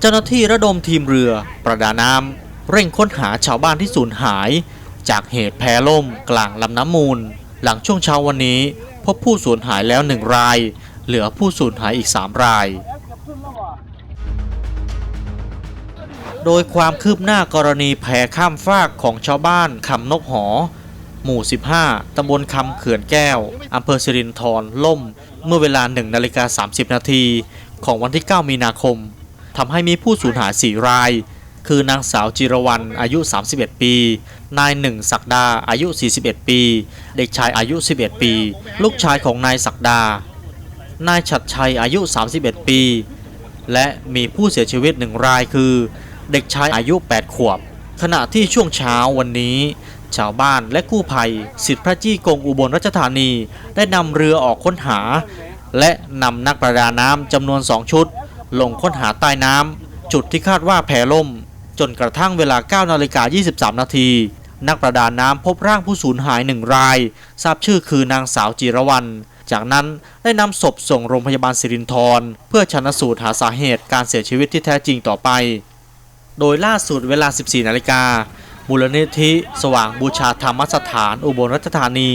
เจ้าหน้าที่ระดมทีมเรือ ประดาน้ำเร่งค้นหาชาวบ้านที่สูญหาย จากเหตุแพล่มกลางลำน้ำมูล หลังช่วงเช้าวันนี้ พบผู้สูญหายแล้วหนึ่งราย เหลือผู้สูญหายอีก 3 ราย โดยความคืบหน้ากรณีแพข้ามฟากของชาวบ้านคำนกหอ หมู่ 15 ตำบลคำเขื่อนแก้ว อำเภอสิรินธรล่ม เมื่อเวลา1นาฬิกา30 นาทีของวันที่ 9 มีนาคม ทำให้มีผู้สูญหาย 4 ราย คือนางสาวจิรวรรณอายุ 31 ปี นายหนึ่งศักดาอายุ 41 ปี เด็กชายอายุ 11 ปี ลูกชายของนายศักดา นายฉัดชัยอายุ 31 ปี และมีผู้เสียชีวิตหนึ่งรายคือ เด็กชายอายุ 8 ขวบ ขณะที่ช่วงเช้าวันนี้ชาวบ้านและกู้ภัยสิทธิพระจี้กงอุบลราชธานี ได้นำเรือออกค้นหา และนำนักประดาน้ำจำนวน2ชุด ลงค้นหาใต้น้ำจุดที่คาดว่าแพล่ม จนกระทั่งเวลา 9 นาฬิกา 23 นาที นักประดาน้ำพบร่างผู้สูญหายหนึ่งราย ทราบชื่อคือนางสาวจิรวรรณจากนั้นได้นำศพส่งโรงพยาบาลสิรินธรเพื่อชันสูตรหาสาเหตุการเสียชีวิตที่แท้จริงต่อไป โดยล่าสุดเวลา 14 นาฬิกามูลนิธิ สว่างบูชาธรรมสถานอุบลราชธานี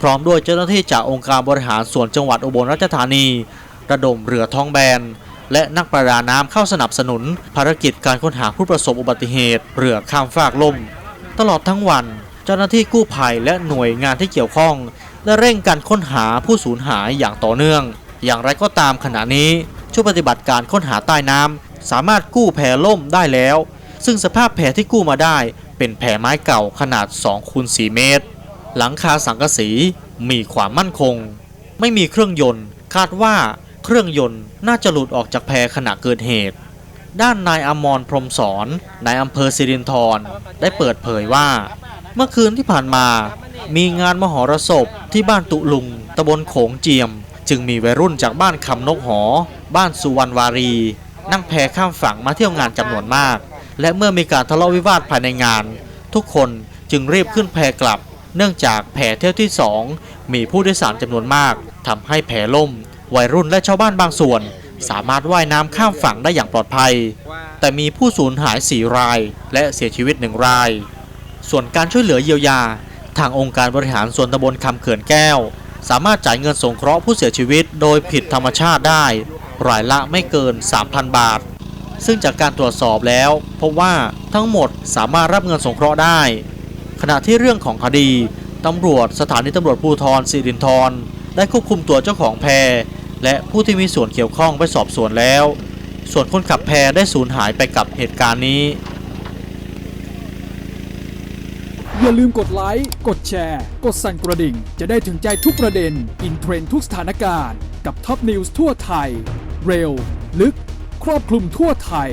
พร้อมด้วยเจ้าหน้าที่จากองค์การบริหารส่วนจังหวัดอุบลราชธานี ระดมเรือท้องแบน และนักประดาน้ำเข้าสนับสนุน ภารกิจการค้นหาผู้ประสบอุบัติเหตุ เรือข้ามฟากล่ม ตลอดทั้งวัน เจ้าหน้าที่กู้ภัยและหน่วยงานที่เกี่ยวข้อง ได้เร่งการค้นหาผู้สูญหายอย่างต่อเนื่อง อย่างไรก็ตามขณะนี้ชุดปฏิบัติการค้นหาใต้น้ำสามารถกู้แพล่มได้แล้ว ซึ่งสภาพแพที่กู้มาได้ เป็นแพไม้เก่าขนาด2คูณ4เมตร หลังคาสังกะสีมีความมั่นคง ไม่มีเครื่องยนต์คาดว่า เครื่องยนต์น่าจะหลุดออกจากแพขณะเกิดเหตุ ด้านนายอมรพรมสอนนายอำเภอสิรินธรได้เปิดเผยว่า เมื่อคืนที่ผ่านมา มีงานมหรสพที่บ้านตุลุงตำบลโขงเจียม จึงมีวัยรุ่นจากบ้านคำนกหอ บ้านสุวรรณวารี นั่งแพข้ามฝั่งมาเที่ยวงานจำนวนมาก และเมื่อมีการทะเลาะวิวาทภายในงาน ทุกคนจึงรีบขึ้นแพกลับ เนื่องจากแพเที่ยวที่สองมีผู้โดยสารจำนวนมากทำให้แพล่ม วัยรุ่นและชาวบ้านบางส่วน สามารถว่ายน้ำข้ามฝั่งได้อย่างปลอดภัย แต่มีผู้สูญหาย 4 ราย และเสียชีวิต1ราย ส่วนการช่วยเหลือเยียวยา ทางองค์การบริหารส่วนตำบลคำเขื่อนแก้ว สามารถจ่ายเงินสงเคราะห์ผู้เสียชีวิตโดยผิดธรรมชาติได้ รายละไม่เกิน 3,000 บาท ซึ่งจากการตรวจสอบแล้วพบว่าทั้งหมดสามารถรับเงินสงเคราะห์ได้ ขณะที่เรื่องของคดีตำรวจสถานีตำรวจภูธรสิรินธรได้ควบคุมตัวเจ้าของแพ และผู้ที่มีส่วนเกี่ยวข้องไปสอบสวนแล้ว ส่วนคนขับแพได้สูญหายไปกับเหตุการณ์นี้ อย่าลืมกดไลค์ กดแชร์ กดสั่นกระดิ่ง จะได้ถึงใจทุกประเด็น อินเทรนทุกสถานการณ์ กับท็อปนิวส์ทั่วไทย เร็ว ลึก ครอบคลุมทั่วไทย